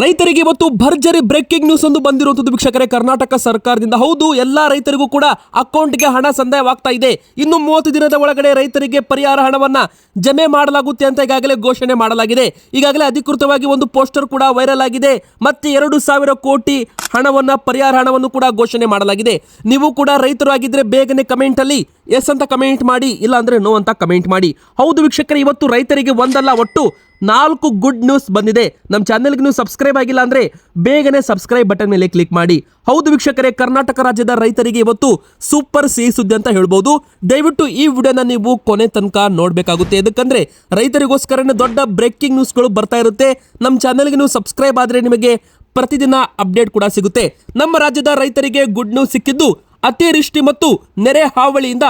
ರೈತರಿಗೆ ಇವತ್ತು ಭರ್ಜರಿ ಬ್ರೇಕಿಂಗ್ ನ್ಯೂಸ್ ಒಂದು ಬಂದಿರುವಂತದ್ದು ವೀಕ್ಷಕರೇ, ಕರ್ನಾಟಕ ಸರ್ಕಾರದಿಂದ. ಹೌದು, ಎಲ್ಲಾ ರೈತರಿಗೂ ಕೂಡ ಅಕೌಂಟ್ಗೆ ಹಣ ಸಂದಾಯವಾಗ್ತಾ ಇದೆ. ಇನ್ನು ಮೂವತ್ತು ದಿನದ ಒಳಗಡೆ ರೈತರಿಗೆ ಪರಿಹಾರ ಹಣವನ್ನ ಜಮೆ ಮಾಡಲಾಗುತ್ತೆ ಅಂತ ಈಗಾಗಲೇ ಘೋಷಣೆ ಮಾಡಲಾಗಿದೆ. ಈಗಾಗಲೇ ಅಧಿಕೃತವಾಗಿ ಒಂದು ಪೋಸ್ಟರ್ ಕೂಡ ವೈರಲ್ ಆಗಿದೆ. ಮತ್ತೆ ಎರಡು ಸಾವಿರ ಕೋಟಿ ಹಣವನ್ನ, ಪರಿಹಾರ ಹಣವನ್ನು ಕೂಡ ಘೋಷಣೆ ಮಾಡಲಾಗಿದೆ. ನೀವು ಕೂಡ ರೈತರು ಆಗಿದ್ರೆ ಬೇಗನೆ ಕಮೆಂಟ್ ಅಲ್ಲಿ ಎಸ್ ಅಂತ ಕಮೆಂಟ್ ಮಾಡಿ, ಇಲ್ಲ ಅಂದ್ರೆ ನೋ ಅಂತ ಕಮೆಂಟ್ ಮಾಡಿ. ಹೌದು ವೀಕ್ಷಕರೇ, ಇವತ್ತು ರೈತರಿಗೆ ಒಂದಲ್ಲ, ಒಟ್ಟು ನಾಲ್ಕು ಗುಡ್ ನ್ಯೂಸ್ ಬಂದಿದೆ. ನಮ್ಮ ಚಾನೆಲ್ಗೆ ನೀವು ಸಬ್ಸ್ಕ್ರೈಬ್ ಆಗಿಲ್ಲ ಅಂದ್ರೆ ಬೇಗನೆ ಸಬ್ಸ್ಕ್ರೈಬ್ ಬಟನ್ ಮೇಲೆ ಕ್ಲಿಕ್ ಮಾಡಿ. ಹೌದು ವೀಕ್ಷಕರೇ, ಕರ್ನಾಟಕ ರಾಜ್ಯದ ರೈತರಿಗೆ ಇವತ್ತು ಸೂಪರ್ ಸಿಹಿ ಸುದ್ದಿ ಅಂತ ಹೇಳ್ಬೋದು. ದಯವಿಟ್ಟು ಈ ವಿಡಿಯೋನ ನೀವು ಕೊನೆ ತನಕ ನೋಡಬೇಕಾಗುತ್ತೆ. ಯಾಕಂದ್ರೆ ರೈತರಿಗೋಸ್ಕರನೇ ದೊಡ್ಡ ಬ್ರೇಕಿಂಗ್ ನ್ಯೂಸ್ಗಳು ಬರ್ತಾ ಇರುತ್ತೆ. ನಮ್ಮ ಚಾನೆಲ್ಗೆ ನೀವು ಸಬ್ಸ್ಕ್ರೈಬ್ ಆದ್ರೆ ನಿಮಗೆ ಪ್ರತಿದಿನ ಅಪ್ಡೇಟ್ ಕೂಡ ಸಿಗುತ್ತೆ. ನಮ್ಮ ರಾಜ್ಯದ ರೈತರಿಗೆ ಗುಡ್ ನ್ಯೂಸ್ ಸಿಕ್ಕಿದ್ದು ಅತಿವೃಷ್ಟಿ ಮತ್ತು ನೆರೆ ಹಾವಳಿಯಿಂದ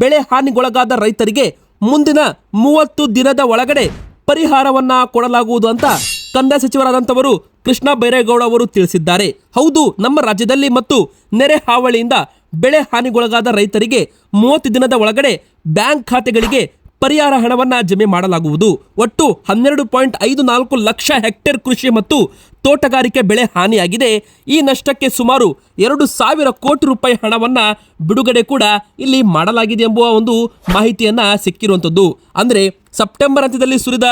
ಬೆಳೆ ಹಾನಿಗೊಳಗಾದ ರೈತರಿಗೆ ಮುಂದಿನ ಮೂವತ್ತು ದಿನದ ಒಳಗಡೆ ಪರಿಹಾರವನ್ನ ಕೊಡಲಾಗುವುದು ಅಂತ ಕಂದಾಯ ಸಚಿವರಾದಂಥವರು ಕೃಷ್ಣ ಬೈರೇಗೌಡ ಅವರು ತಿಳಿಸಿದ್ದಾರೆ. ಹೌದು, ನಮ್ಮ ರಾಜ್ಯದಲ್ಲಿ ಮತ್ತು ನೆರೆ ಹಾವಳಿಯಿಂದ ಬೆಳೆ ಹಾನಿಗೊಳಗಾದ ರೈತರಿಗೆ ಮೂವತ್ತು ದಿನದ ಒಳಗಡೆ ಬ್ಯಾಂಕ್ ಖಾತೆಗಳಿಗೆ ಪರಿಹಾರ ಹಣವನ್ನ ಜಮೆ ಮಾಡಲಾಗುವುದು. ಒಟ್ಟು ಹನ್ನೆರಡು ಪಾಯಿಂಟ್ ಐದು ನಾಲ್ಕು ಲಕ್ಷ ಹೆಕ್ಟೇರ್ ಕೃಷಿ ಮತ್ತು ತೋಟಗಾರಿಕೆ ಬೆಳೆ ಹಾನಿಯಾಗಿದೆ. ಈ ನಷ್ಟಕ್ಕೆ ಸುಮಾರು ಎರಡು ಸಾವಿರ ಕೋಟಿ ರೂಪಾಯಿ ಹಣವನ್ನ ಬಿಡುಗಡೆ ಕೂಡ ಇಲ್ಲಿ ಮಾಡಲಾಗಿದೆ ಎಂಬುವ ಒಂದು ಮಾಹಿತಿಯನ್ನ ಸಿಕ್ಕಿರುವಂಥದ್ದು. ಅಂದ್ರೆ ಸೆಪ್ಟೆಂಬರ್ ಅಂತ್ಯದಲ್ಲಿ ಸುರಿದ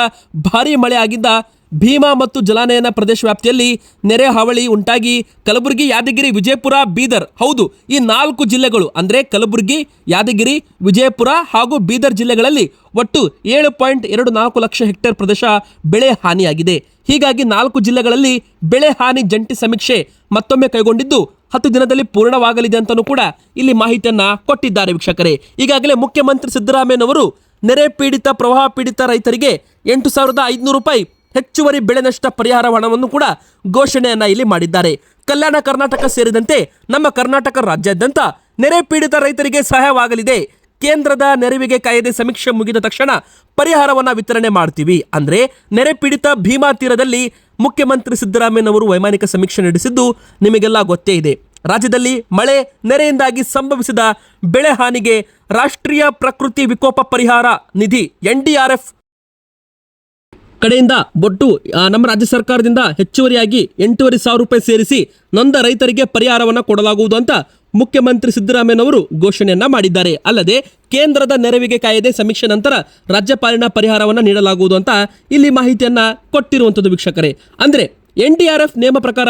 ಭಾರೀ ಮಳೆ ಆಗಿದ್ದ ಭೀಮಾ ಮತ್ತು ಜಲಾನಯನ ಪ್ರದೇಶ ವ್ಯಾಪ್ತಿಯಲ್ಲಿ ನೆರೆ ಹಾವಳಿ ಉಂಟಾಗಿ ಕಲಬುರಗಿ, ಯಾದಗಿರಿ, ವಿಜಯಪುರ, ಬೀದರ್. ಹೌದು, ಈ ನಾಲ್ಕು ಜಿಲ್ಲೆಗಳು, ಅಂದರೆ ಕಲಬುರಗಿ, ಯಾದಗಿರಿ, ವಿಜಯಪುರ ಹಾಗೂ ಬೀದರ್ ಜಿಲ್ಲೆಗಳಲ್ಲಿ ಒಟ್ಟು ಏಳು ಪಾಯಿಂಟ್ ಎರಡು ನಾಲ್ಕು ಲಕ್ಷ ಹೆಕ್ಟೇರ್ ಪ್ರದೇಶ ಬೆಳೆ ಹಾನಿಯಾಗಿದೆ. ಹೀಗಾಗಿ ನಾಲ್ಕು ಜಿಲ್ಲೆಗಳಲ್ಲಿ ಬೆಳೆ ಹಾನಿ ಜಂಟಿ ಸಮೀಕ್ಷೆ ಮತ್ತೊಮ್ಮೆ ಕೈಗೊಂಡಿದ್ದು ಹತ್ತು ದಿನದಲ್ಲಿ ಪೂರ್ಣವಾಗಲಿದೆ ಅಂತಲೂ ಕೂಡ ಇಲ್ಲಿ ಮಾಹಿತಿಯನ್ನು ಕೊಟ್ಟಿದ್ದಾರೆ ವೀಕ್ಷಕರೇ. ಈಗಾಗಲೇ ಮುಖ್ಯಮಂತ್ರಿ ಸಿದ್ದರಾಮಯ್ಯನವರು ನೆರೆ ಪೀಡಿತ, ಪ್ರವಾಹ ಪೀಡಿತ ರೈತರಿಗೆ ಎಂಟು ಸಾವಿರದ ಐದುನೂರು ರೂಪಾಯಿ ಹೆಚ್ಚುವರಿ ಬೆಳೆ ನಷ್ಟ ಪರಿಹಾರ ಹಣವನ್ನು ಕೂಡ ಘೋಷಣೆಯನ್ನ ಇಲ್ಲಿ ಮಾಡಿದ್ದಾರೆ. ಕಲ್ಯಾಣ ಕರ್ನಾಟಕ ಸೇರಿದಂತೆ ನಮ್ಮ ಕರ್ನಾಟಕ ರಾಜ್ಯಾದ್ಯಂತ ನೆರೆ ಪೀಡಿತ ರೈತರಿಗೆ ಸಹಾಯವಾಗಲಿದೆ. ಕೇಂದ್ರದ ನೆರವಿಗೆ ಕಾಯ್ದೆ ಸಮೀಕ್ಷೆ ಮುಗಿದ ತಕ್ಷಣ ಪರಿಹಾರವನ್ನ ವಿತರಣೆ ಮಾಡ್ತೀವಿ. ಅಂದ್ರೆ ನೆರೆ ಪೀಡಿತ ಭೀಮಾ ತೀರದಲ್ಲಿ ಮುಖ್ಯಮಂತ್ರಿ ಸಿದ್ದರಾಮಯ್ಯನವರು ವೈಮಾನಿಕ ಸಮೀಕ್ಷೆ ನಡೆಸಿದ್ದು ನಿಮಗೆಲ್ಲ ಗೊತ್ತೇ ಇದೆ. ರಾಜ್ಯದಲ್ಲಿ ಮಳೆ ನೆರೆಯಿಂದಾಗಿ ಸಂಭವಿಸಿದ ಬೆಳೆ ಹಾನಿಗೆ ರಾಷ್ಟ್ರೀಯ ಪ್ರಕೃತಿ ವಿಕೋಪ ಪರಿಹಾರ ನಿಧಿ ಎನ್ಡಿಆರ್ಎಫ್ ಕಡೆಯಿಂದ ಬೊಟ್ಟು ನಮ್ಮ ರಾಜ್ಯ ಸರ್ಕಾರದಿಂದ ಹೆಚ್ಚುವರಿಯಾಗಿ ಎಂಟೂವರೆ ಸಾವಿರ ರೂಪಾಯಿ ಸೇರಿಸಿ ನೊಂದ ರೈತರಿಗೆ ಪರಿಹಾರವನ್ನು ಕೊಡಲಾಗುವುದು ಅಂತ ಮುಖ್ಯಮಂತ್ರಿ ಸಿದ್ದರಾಮಯ್ಯನವರು ಘೋಷಣೆಯನ್ನ ಮಾಡಿದ್ದಾರೆ. ಅಲ್ಲದೆ ಕೇಂದ್ರದ ನೆರವಿಗೆ ಕಾಯದೆ ಸಮೀಕ್ಷೆ ನಂತರ ರಾಜ್ಯಪಾಲಿನ ಪರಿಹಾರವನ್ನು ನೀಡಲಾಗುವುದು ಅಂತ ಇಲ್ಲಿ ಮಾಹಿತಿಯನ್ನ ಕೊಟ್ಟಿರುವಂಥದ್ದು ವೀಕ್ಷಕರೇ. ಅಂದ್ರೆ ಎನ್ ಡಿ ಆರ್ ಎಫ್ ನಿಯಮ ಪ್ರಕಾರ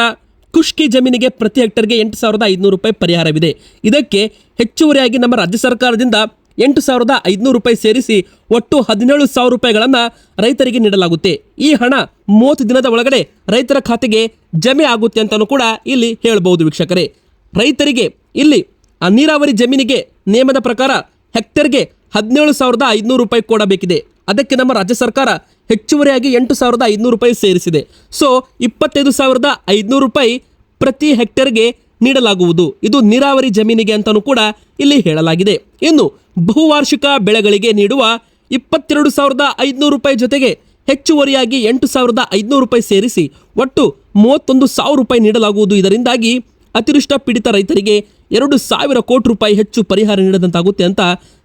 ಖುಷ್ಕಿ ಜಮೀನಿಗೆ ಪ್ರತಿ ಹೆಕ್ಟರ್ಗೆ ಎಂಟು ಸಾವಿರದ ಐದುನೂರು ರೂಪಾಯಿ ಪರಿಹಾರವಿದೆ. ಇದಕ್ಕೆ ಹೆಚ್ಚುವರಿಯಾಗಿ ನಮ್ಮ ರಾಜ್ಯ ಸರ್ಕಾರದಿಂದ ಎಂಟು ಸಾವಿರದ ಐದುನೂರು ರೂಪಾಯಿ ಸೇರಿಸಿ ಒಟ್ಟು ಹದಿನೇಳು ಸಾವಿರ ರೂಪಾಯಿಗಳನ್ನು ರೈತರಿಗೆ ನೀಡಲಾಗುತ್ತೆ. ಈ ಹಣ ಮೂವತ್ತು ದಿನದ ಒಳಗಡೆ ರೈತರ ಖಾತೆಗೆ ಜಮೆ ಆಗುತ್ತೆ ಅಂತಲೂ ಕೂಡ ಇಲ್ಲಿ ಹೇಳಬಹುದು ವೀಕ್ಷಕರೇ. ರೈತರಿಗೆ ಇಲ್ಲಿ ನೀರಾವರಿ ಜಮೀನಿಗೆ ನಿಯಮದ ಪ್ರಕಾರ ಹೆಕ್ಟೇರ್ಗೆ ಹದಿನೇಳು ಸಾವಿರದ ಐದುನೂರು ರೂಪಾಯಿ ಕೊಡಬೇಕಿದೆ ಅದಕ್ಕೆ ನಮ್ಮ ರಾಜ್ಯ ಸರ್ಕಾರ ಹೆಚ್ಚುವರಿಯಾಗಿ ಎಂಟು ಸಾವಿರದ ಐದುನೂರು ರೂಪಾಯಿ ಸೇರಿಸಿದೆ. ಸೊ, ಇಪ್ಪತ್ತೈದು ಸಾವಿರದ ಐದುನೂರು ರೂಪಾಯಿ ಪ್ರತಿ ಹೆಕ್ಟರ್ಗೆ ನೀಡಲಾಗುವುದು. ಇದು ನೀರಾವರಿ ಜಮೀನಿಗೆ ಅಂತಲೂ ಕೂಡ ಇಲ್ಲಿ ಹೇಳಲಾಗಿದೆ. ಇನ್ನು ಬಹುವಾರ್ಷಿಕ ಬೆಳೆಗಳಿಗೆ ನೀಡುವ ಇಪ್ಪತ್ತೆರಡು ಸಾವಿರದ ಐದುನೂರು ರೂಪಾಯಿ ಜೊತೆಗೆ ಹೆಚ್ಚುವರಿಯಾಗಿ ಎಂಟು ಸಾವಿರದ ಐದುನೂರು ರೂಪಾಯಿ ಸೇರಿಸಿ ಒಟ್ಟು ಮೂವತ್ತೊಂದು ಸಾವಿರ ರೂಪಾಯಿ ನೀಡಲಾಗುವುದು. ಇದರಿಂದಾಗಿ ಅತಿವೃಷ್ಟ ಪೀಡಿತ ರೈತರಿಗೆ ಎರಡು ಸಾವಿರ ಕೋಟಿ ರೂಪಾಯಿ ಹೆಚ್ಚು ಪರಿಹಾರ ನೀಡದಂತಾಗುತ್ತೆ ಅಂತ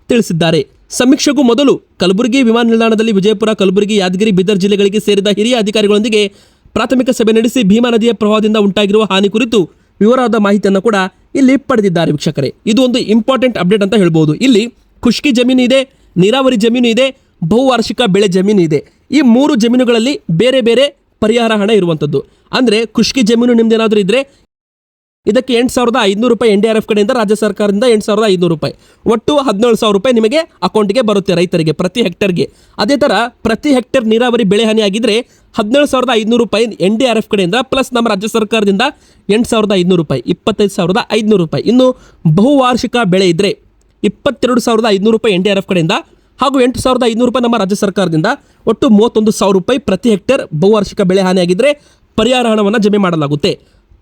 ತಿಳಿಸಿದ್ದಾರೆ. ಸಮೀಕ್ಷೆಗೂ ಮೊದಲು ಕಲಬುರಗಿ ವಿಮಾನ ನಿಲ್ದಾಣದಲ್ಲಿ ವಿಜಯಪುರ, ಕಲಬುರಗಿ, ಯಾದಗಿರಿ, ಬೀದರ್ ಜಿಲ್ಲೆಗಳಿಗೆ ಸೇರಿದ ಹಿರಿಯ ಅಧಿಕಾರಿಗಳೊಂದಿಗೆ ಪ್ರಾಥಮಿಕ ಸಭೆ ನಡೆಸಿ ಭೀಮಾ ನದಿಯ ಪ್ರವಾಹದಿಂದ ಉಂಟಾಗಿರುವ ಹಾನಿ ಕುರಿತು ವಿವರವಾದ ಮಾಹಿತಿಯನ್ನು ಕೂಡ ಇಲ್ಲಿ ಪಡೆದಿದ್ದಾರೆ ವೀಕ್ಷಕರೇ. ಇದು ಒಂದು ಇಂಪಾರ್ಟೆಂಟ್ ಅಪ್ಡೇಟ್ ಅಂತ ಹೇಳ್ಬೋದು. ಇಲ್ಲಿ ಖುಷ್ಕಿ ಜಮೀನು ಇದೆ, ನೀರಾವರಿ ಜಮೀನು ಇದೆ, ಬಹುವಾರ್ಷಿಕ ಬೆಳೆ ಜಮೀನು ಇದೆ. ಈ ಮೂರು ಜಮೀನುಗಳಲ್ಲಿ ಬೇರೆ ಬೇರೆ ಪರಿಹಾರ ಹಣ ಇರುವಂಥದ್ದು ಅಂದರೆ ಖುಷ್ಕಿ ಜಮೀನು ನಿಮ್ದೇನಾದರೂ ಇದ್ದರೆ ಇದಕ್ಕೆ ಎಂಟು ಸಾವಿರದ ಐದುನೂರು ರೂಪಾಯಿ ಎನ್ ಡಿ ಆರ್ ಎಫ್ ಕಡೆಯಿಂದ ರಾಜ್ಯ ಸರ್ಕಾರದಿಂದ ಎಂಟು ಸಾವಿರದ ಐದುನೂರು ರೂಪಾಯಿ. ಒಟ್ಟು ಹದಿನೇಳು ಸಾವಿರ ರೂಪಾಯಿ ನಿಮಗೆ ಅಕೌಂಟ್ಗೆ ಬರುತ್ತೆ ರೈತರಿಗೆ, ಪ್ರತಿ ಹೆಕ್ಟರ್ಗೆ ಅದೇ ಥರ ಪ್ರತಿ ಹೆಕ್ಟರ್ ನೀರಾವರಿ ಬೆಳೆ ಹಾನಿ ಆಗಿದ್ರೆ ಹದಿನೇಳು ಸಾವಿರದ ಐದುನೂರು ರೂಪಾಯಿ ಎನ್ ಡಿ ಆರ್ ಎಫ್ ಕಡೆಯಿಂದ, ಪ್ಲಸ್ ನಮ್ಮ ರಾಜ್ಯ ಸರ್ಕಾರದಿಂದ ಎಂಟು ಸಾವಿರದ ಐದುನೂರು ರೂಪಾಯಿ, ಇಪ್ಪತ್ತೈದು ಸಾವಿರದ ಐದುನೂರು ರೂಪಾಯಿ. ಇನ್ನು ಬಹುವಾರ್ಷಿಕ ಬೆಳೆ ಇದ್ದರೆ ಇಪ್ಪತ್ತೆರಡು ಸಾವಿರದ ಐದುನೂರು ರೂಪಾಯಿ ಎನ್ ಡಿ ಆರ್ ಎಫ್ ಕಡೆಯಿಂದ ಹಾಗೂ ಎಂಟು ಸಾವಿರದ ಐದುನೂರು ರೂಪಾಯಿ ನಮ್ಮ ರಾಜ್ಯ ಸರ್ಕಾರದಿಂದ ಒಟ್ಟು ಮೂವತ್ತೊಂದು ಸಾವಿರ ರೂಪಾಯಿ ಪ್ರತಿ ಹೆಕ್ಟೇರ್ ಬಹುವಾರ್ಷಿಕ ಬೆಳೆ ಹಾನಿಯಾಗಿದ್ದರೆ ಪರಿಹಾರ ಹಣವನ್ನು ಜಮೆ ಮಾಡಲಾಗುತ್ತೆ.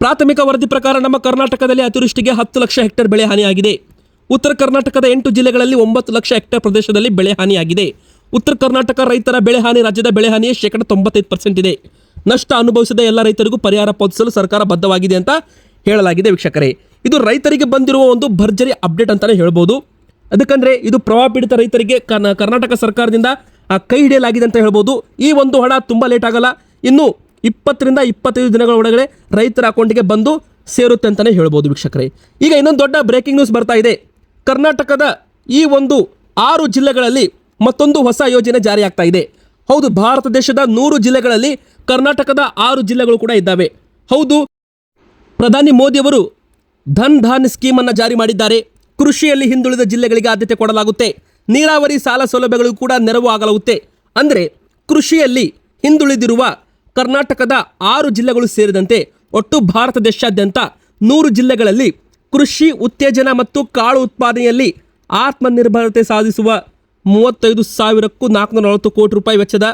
ಪ್ರಾಥಮಿಕ ವರದಿ ಪ್ರಕಾರ ನಮ್ಮ ಕರ್ನಾಟಕದಲ್ಲಿ ಅತಿವೃಷ್ಟಿಗೆ ಹತ್ತು ಲಕ್ಷ ಹೆಕ್ಟೇರ್ ಬೆಳೆ ಹಾನಿಯಾಗಿದೆ. ಉತ್ತರ ಕರ್ನಾಟಕದ ಎಂಟು ಜಿಲ್ಲೆಗಳಲ್ಲಿ ಒಂಬತ್ತು ಲಕ್ಷ ಹೆಕ್ಟೇರ್ ಪ್ರದೇಶದಲ್ಲಿ ಬೆಳೆ ಹಾನಿಯಾಗಿದೆ. ಉತ್ತರ ಕರ್ನಾಟಕ ರೈತರ ಬೆಳೆ ಹಾನಿ, ರಾಜ್ಯದ ಬೆಳೆ ಹಾನಿಯೇ ಶೇಕಡ ತೊಂಬತ್ತೈದು ಪರ್ಸೆಂಟ್ ಇದೆ. ನಷ್ಟ ಅನುಭವಿಸಿದ ಎಲ್ಲ ರೈತರಿಗೂ ಪರಿಹಾರ ಪಾವತಿಸಲು ಸರ್ಕಾರ ಬದ್ಧವಾಗಿದೆ ಅಂತ ಹೇಳಲಾಗಿದೆ ವೀಕ್ಷಕರೇ. ಇದು ರೈತರಿಗೆ ಬಂದಿರುವ ಒಂದು ಭರ್ಜರಿ ಅಪ್ಡೇಟ್ ಅಂತಲೇ ಹೇಳ್ಬೋದು. ಅದಕ್ಕಂದ್ರೆ ಇದು ಪ್ರವಾಹ ಪೀಡಿತ ರೈತರಿಗೆ ಕರ್ನ- ಕರ್ನಾಟಕ ಸರ್ಕಾರದಿಂದ ಕೈ ಹಿಡಿಯಲಾಗಿದೆ ಅಂತ ಹೇಳ್ಬೋದು. ಈ ಒಂದು ಹಣ ತುಂಬ ಲೇಟ್ ಆಗಲ್ಲ. ಇನ್ನು ಇಪ್ಪತ್ತರಿಂದ ಇಪ್ಪತ್ತೈದು ದಿನಗಳ ಒಳಗಡೆ ರೈತರ ಅಕೌಂಟ್ಗೆ ಬಂದು ಸೇರುತ್ತೆ ಅಂತಲೇ ಹೇಳ್ಬೋದು ವೀಕ್ಷಕರೇ. ಈಗ ಇನ್ನೊಂದು ದೊಡ್ಡ ಬ್ರೇಕಿಂಗ್ ನ್ಯೂಸ್ ಬರ್ತಾ ಇದೆ. ಕರ್ನಾಟಕದ ಈ ಒಂದು ಆರು ಜಿಲ್ಲೆಗಳಲ್ಲಿ ಮತ್ತೊಂದು ಹೊಸ ಯೋಜನೆ ಜಾರಿಯಾಗ್ತಾ ಇದೆ. ಹೌದು, ಭಾರತ ದೇಶದ ನೂರು ಜಿಲ್ಲೆಗಳಲ್ಲಿ ಕರ್ನಾಟಕದ ಆರು ಜಿಲ್ಲೆಗಳು ಕೂಡ ಇದ್ದಾವೆ. ಹೌದು, ಪ್ರಧಾನಿ ಮೋದಿಯವರು ಧನ್ ಧಾನ್ ಸ್ಕೀಮ್ ಅನ್ನು ಜಾರಿ ಮಾಡಿದ್ದಾರೆ. ಕೃಷಿಯಲ್ಲಿ ಹಿಂದುಳಿದ ಜಿಲ್ಲೆಗಳಿಗೆ ಆದ್ಯತೆ ಕೊಡಲಾಗುತ್ತೆ. ನೀರಾವರಿ ಸಾಲ ಸೌಲಭ್ಯಗಳು ಕೂಡ ನೆರವು ಆಗಲಾಗುತ್ತೆ. ಅಂದರೆ ಕೃಷಿಯಲ್ಲಿ ಹಿಂದುಳಿದಿರುವ ಕರ್ನಾಟಕದ ಆರು ಜಿಲ್ಲೆಗಳು ಸೇರಿದಂತೆ ಒಟ್ಟು ಭಾರತ ದೇಶಾದ್ಯಂತ ನೂರು ಜಿಲ್ಲೆಗಳಲ್ಲಿ ಕೃಷಿ ಉತ್ತೇಜನ ಮತ್ತು ಕಾಳು ಉತ್ಪಾದನೆಯಲ್ಲಿ ಆತ್ಮನಿರ್ಭರತೆ ಸಾಧಿಸುವ ಮೂವತ್ತೈದು ಸಾವಿರಕ್ಕೂ ನಾಲ್ಕುನೂರ ನಲವತ್ತು ಕೋಟಿ ರೂಪಾಯಿ ವೆಚ್ಚದ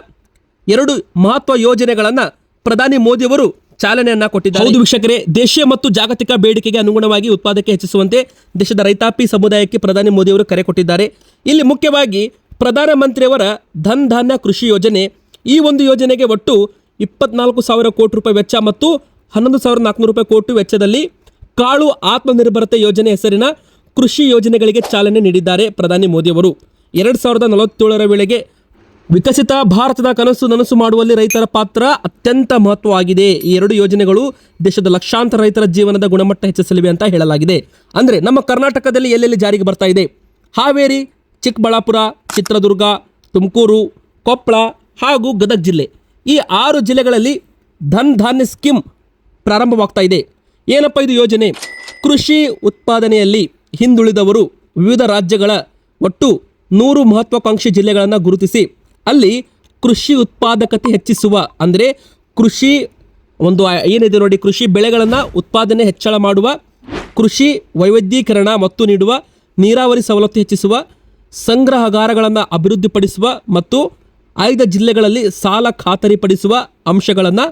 ಎರಡು ಮಹತ್ವ ಯೋಜನೆಗಳನ್ನು ಪ್ರಧಾನಿ ಮೋದಿಯವರು ಚಾಲನೆಯನ್ನ ಕೊಟ್ಟಿದ್ದಾರೆ. ಹೌದು ವೀಕ್ಷಕರೇ, ದೇಶೀಯ ಮತ್ತು ಜಾಗತಿಕ ಬೇಡಿಕೆಗೆ ಅನುಗುಣವಾಗಿ ಉತ್ಪಾದಕ್ಕೆ ಹೆಚ್ಚಿಸುವಂತೆ ದೇಶದ ರೈತಾಪಿ ಸಮುದಾಯಕ್ಕೆ ಪ್ರಧಾನಿ ಮೋದಿಯವರು ಕರೆ ಕೊಟ್ಟಿದ್ದಾರೆ. ಇಲ್ಲಿ ಮುಖ್ಯವಾಗಿ ಪ್ರಧಾನಮಂತ್ರಿಯವರ ಧನ್ ಧಾನ್ಯ ಕೃಷಿ ಯೋಜನೆ, ಈ ಒಂದು ಯೋಜನೆಗೆ ಒಟ್ಟು ಇಪ್ಪತ್ನಾಲ್ಕು ಸಾವಿರ ಕೋಟಿ ರೂಪಾಯಿ ವೆಚ್ಚ ಮತ್ತು ಹನ್ನೊಂದು ಸಾವಿರದ ನಾಲ್ಕುನೂರು ರೂಪಾಯಿ ಕೋಟಿ ವೆಚ್ಚದಲ್ಲಿ ಕಾಳು ಆತ್ಮನಿರ್ಭರತೆ ಯೋಜನೆ ಹೆಸರಿನ ಕೃಷಿ ಯೋಜನೆಗಳಿಗೆ ಚಾಲನೆ ನೀಡಿದ್ದಾರೆ ಪ್ರಧಾನಿ ಮೋದಿಯವರು ಎರಡು ಸಾವಿರದ ನಲವತ್ತೇಳರ ವೇಳೆಗೆ ವಿಕಸಿತ ಭಾರತದ ಕನಸು ನನಸು ಮಾಡುವಲ್ಲಿ ರೈತರ ಪಾತ್ರ ಅತ್ಯಂತ ಮಹತ್ವವಾಗಿದೆ. ಈ ಎರಡು ಯೋಜನೆಗಳು ದೇಶದ ಲಕ್ಷಾಂತರ ರೈತರ ಜೀವನದ ಗುಣಮಟ್ಟ ಹೆಚ್ಚಿಸಲಿವೆ ಅಂತ ಹೇಳಲಾಗಿದೆ. ಅಂದರೆ ನಮ್ಮ ಕರ್ನಾಟಕದಲ್ಲಿ ಎಲ್ಲೆಲ್ಲಿ ಜಾರಿಗೆ ಬರ್ತಾ ಇದೆ? ಹಾವೇರಿ, ಚಿಕ್ಕಬಳ್ಳಾಪುರ, ಚಿತ್ರದುರ್ಗ, ತುಮಕೂರು, ಕೊಪ್ಪಳ ಹಾಗೂ ಗದಗ ಜಿಲ್ಲೆ. ಈ ಆರು ಜಿಲ್ಲೆಗಳಲ್ಲಿ ಧನ್ ಧಾನ್ಯ ಸ್ಕೀಮ್ ಪ್ರಾರಂಭವಾಗ್ತಾ ಇದೆ. ಏನಪ್ಪ ಇದು ಯೋಜನೆ? ಕೃಷಿ ಉತ್ಪಾದನೆಯಲ್ಲಿ ಹಿಂದುಳಿದವರು ವಿವಿಧ ರಾಜ್ಯಗಳ ಒಟ್ಟು ನೂರು ಮಹತ್ವಾಕಾಂಕ್ಷಿ ಜಿಲ್ಲೆಗಳನ್ನು ಗುರುತಿಸಿ. ಅಲ್ಲಿ ಕೃಷಿ ಉತ್ಪಾದಕತೆ ಹೆಚ್ಚಿಸುವ, ಅಂದರೆ ಕೃಷಿ ಒಂದು ಏನಿದೆ ನೋಡಿ, ಕೃಷಿ ಬೆಳೆಗಳನ್ನು ಉತ್ಪಾದನೆ ಹೆಚ್ಚಳ ಮಾಡುವ, ಕೃಷಿ ವೈವಿಧ್ಯೀಕರಣ ಮತ್ತು ನೀಡುವ, ನೀರಾವರಿ ಸವಲತ್ತು ಹೆಚ್ಚಿಸುವ, ಸಂಗ್ರಹಗಾರಗಳನ್ನು ಅಭಿವೃದ್ಧಿಪಡಿಸುವ ಮತ್ತು ಆಯ್ದ ಜಿಲ್ಲೆಗಳಲ್ಲಿ ಸಾಲ ಖಾತರಿಪಡಿಸುವ ಅಂಶಗಳನ್ನು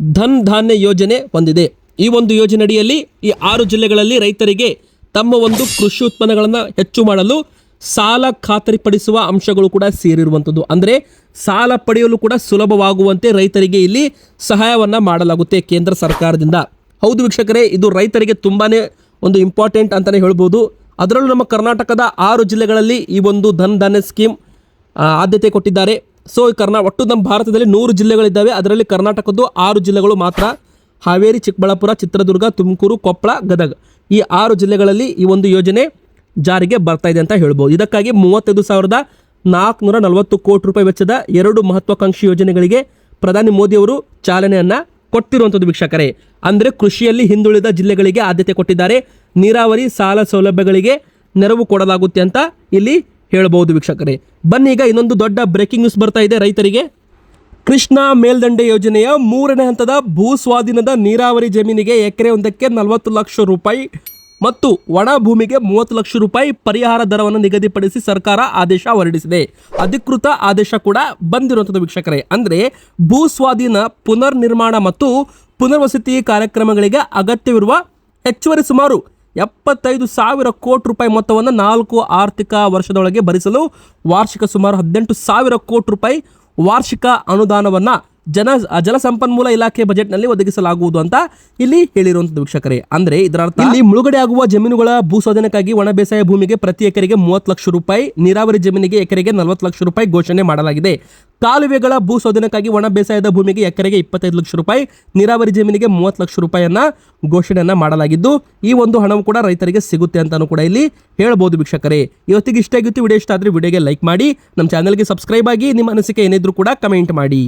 ಧನ್ ಧಾನ್ಯ ಯೋಜನೆ ಹೊಂದಿದೆ. ಈ ಒಂದು ಯೋಜನೆಯಡಿಯಲ್ಲಿ ಈ ಆರು ಜಿಲ್ಲೆಗಳಲ್ಲಿ ರೈತರಿಗೆ ತಮ್ಮ ಒಂದು ಕೃಷಿ ಉತ್ಪನ್ನಗಳನ್ನು ಹೆಚ್ಚು ಮಾಡಲು ಸಾಲ ಖಾತರಿಪಡಿಸುವ ಅಂಶಗಳು ಕೂಡ ಸೇರಿರುವಂಥದ್ದು. ಅಂದರೆ ಸಾಲ ಪಡೆಯಲು ಕೂಡ ಸುಲಭವಾಗುವಂತೆ ರೈತರಿಗೆ ಇಲ್ಲಿ ಸಹಾಯವನ್ನು ಮಾಡಲಾಗುತ್ತೆ ಕೇಂದ್ರ ಸರ್ಕಾರದಿಂದ. ಹೌದು ವೀಕ್ಷಕರೇ, ಇದು ರೈತರಿಗೆ ತುಂಬಾ ಒಂದು ಇಂಪಾರ್ಟೆಂಟ್ ಅಂತಲೇ ಹೇಳ್ಬೋದು. ಅದರಲ್ಲೂ ನಮ್ಮ ಕರ್ನಾಟಕದ ಆರು ಜಿಲ್ಲೆಗಳಲ್ಲಿ ಈ ಒಂದು ಧನ್ ಧಾನ್ಯ ಸ್ಕೀಮ್ ಆದ್ಯತೆ ಕೊಟ್ಟಿದ್ದಾರೆ. ಸೊ ಕರ್ನಾ, ಒಟ್ಟು ನಮ್ಮ ಭಾರತದಲ್ಲಿ ನೂರು ಜಿಲ್ಲೆಗಳಿದ್ದಾವೆ. ಅದರಲ್ಲಿ ಕರ್ನಾಟಕದ್ದು ಆರು ಜಿಲ್ಲೆಗಳು ಮಾತ್ರ. ಹಾವೇರಿ, ಚಿಕ್ಕಬಳ್ಳಾಪುರ, ಚಿತ್ರದುರ್ಗ, ತುಮಕೂರು, ಕೊಪ್ಪಳ, ಗದಗ. ಈ ಆರು ಜಿಲ್ಲೆಗಳಲ್ಲಿ ಈ ಒಂದು ಯೋಜನೆ ಜಾರಿಗೆ ಬರ್ತಾ ಇದೆ ಅಂತ ಹೇಳ್ಬೋದು. ಇದಕ್ಕಾಗಿ ಮೂವತ್ತೈದು ಸಾವಿರದ ನಾಲ್ಕುನೂರ ನಲವತ್ತು ಕೋಟಿ ರೂಪಾಯಿ ವೆಚ್ಚದ ಎರಡು ಮಹತ್ವಾಕಾಂಕ್ಷಿ ಯೋಜನೆಗಳಿಗೆ ಪ್ರಧಾನಿ ಮೋದಿಯವರು ಚಾಲನೆಯನ್ನು ಕೊಟ್ಟಿರುವಂಥದ್ದು ವೀಕ್ಷಕರೇ. ಅಂದರೆ ಕೃಷಿಯಲ್ಲಿ ಹಿಂದುಳಿದ ಜಿಲ್ಲೆಗಳಿಗೆ ಆದ್ಯತೆ ಕೊಟ್ಟಿದ್ದಾರೆ. ನೀರಾವರಿ, ಸಾಲ ಸೌಲಭ್ಯಗಳಿಗೆ ನೆರವು ಕೊಡಲಾಗುತ್ತೆ ಅಂತ ಇಲ್ಲಿ ಹೇಳಬಹುದು ವೀಕ್ಷಕರೇ. ಬನ್ನಿ ಈಗ ಇನ್ನೊಂದು ದೊಡ್ಡ ಬ್ರೇಕಿಂಗ್ ನ್ಯೂಸ್ ಬರ್ತಾ ಇದೆ ರೈತರಿಗೆ. ಕೃಷ್ಣ ಮೇಲ್ದಂಡೆ ಯೋಜನೆಯ ಮೂರನೇ ಹಂತದ ಭೂ ಸ್ವಾಧೀನದ ನೀರಾವರಿ ಜಮೀನಿಗೆ ಎಕರೆ ಒಂದಕ್ಕೆ ನಲವತ್ತು ಲಕ್ಷ ರೂಪಾಯಿ ಮತ್ತು ಒಣ ಭೂಮಿಗೆ ಮೂವತ್ತು ಲಕ್ಷ ರೂಪಾಯಿ ಪರಿಹಾರ ದರವನ್ನು ನಿಗದಿಪಡಿಸಿ ಸರ್ಕಾರ ಆದೇಶ ಹೊರಡಿಸಿದೆ. ಅಧಿಕೃತ ಆದೇಶ ಕೂಡ ಬಂದಿರುವಂಥದ್ದು ವೀಕ್ಷಕರೇ. ಅಂದರೆ ಭೂ ಸ್ವಾಧೀನ ಪುನರ್ ನಿರ್ಮಾಣ ಮತ್ತು ಪುನರ್ವಸತಿ ಕಾರ್ಯಕ್ರಮಗಳಿಗೆ ಅಗತ್ಯವಿರುವ ಹೆಚ್ಚುವರಿ ಸುಮಾರು ಎಪ್ಪತ್ತೈದು ಸಾವಿರ ಕೋಟಿ ರೂಪಾಯಿ ಮೊತ್ತವನ್ನು ನಾಲ್ಕು ಆರ್ಥಿಕ ವರ್ಷದೊಳಗೆ ಭರಿಸಲು ವಾರ್ಷಿಕ ಸುಮಾರು ಹದಿನೆಂಟು ಸಾವಿರ ಕೋಟಿ ರೂಪಾಯಿ ವಾರ್ಷಿಕ ಅನುದಾನವನ್ನು ಜನ ಜಲಸಂಪನ್ಮೂಲ ಇಲಾಖೆ ಬಜೆಟ್ನಲ್ಲಿ ಒದಗಿಸಲಾಗುವುದು ಅಂತ ಇಲ್ಲಿ ಹೇಳಿರುವಂಥದ್ದು ವೀಕ್ಷಕರೇ. ಅಂದ್ರೆ ಇದರ ಅರ್ಥ ಇಲ್ಲಿ ಮುಳುಗಡೆ ಆಗುವ ಜಮೀನುಗಳ ಭೂ ಸ್ವಾಧೀನಕ್ಕಾಗಿ ಒಣ ಬೇಸಾಯ ಭೂಮಿಗೆ ಪ್ರತಿ ಎಕರೆಗೆ ಮೂವತ್ತು ಲಕ್ಷ ರೂಪಾಯಿ, ನೀರಾವರಿ ಜಮೀನಿಗೆ ಎಕರೆಗೆ ನಲವತ್ತು ಲಕ್ಷ ರೂಪಾಯಿ ಘೋಷಣೆ ಮಾಡಲಾಗಿದೆ. ಕಾಲುವೆಗಳ ಭೂ ಸ್ವಾಧೀನಕ್ಕಾಗಿ ಒಣ ಬೇಸಾಯದ ಭೂಮಿಗೆ ಎಕರೆಗೆ ಇಪ್ಪತ್ತೈದು ಲಕ್ಷ ರೂಪಾಯಿ, ನೀರಾವರಿ ಜಮೀನಿಗೆ ಮೂವತ್ತು ಲಕ್ಷ ರೂಪಾಯಿಯನ್ನ ಘೋಷಣೆಯನ್ನ ಮಾಡಲಾಗಿದ್ದು, ಈ ಒಂದು ಹಣವು ಕೂಡ ರೈತರಿಗೆ ಸಿಗುತ್ತೆ ಅಂತಾನು ಕೂಡ ಇಲ್ಲಿ ಹೇಳ್ಬೋದು ವೀಕ್ಷಕರೇ. ಇವತ್ತಿಗೆ ಇಷ್ಟ ಆಗಿತ್ತು, ವಿಡಿಯೋ ಇಷ್ಟ ಆದರೆ ವಿಡಿಯೋಗೆ ಲೈಕ್ ಮಾಡಿ, ನಮ್ಮ ಚಾನಲ್ಗೆ ಸಬ್ಸ್ಕ್ರೈಬ್ ಆಗಿ ನಿಮ್ಮ ಅನಿಸಿಕೆ ಏನಿದ್ರು ಕೂಡ ಕಮೆಂಟ್ ಮಾಡಿ.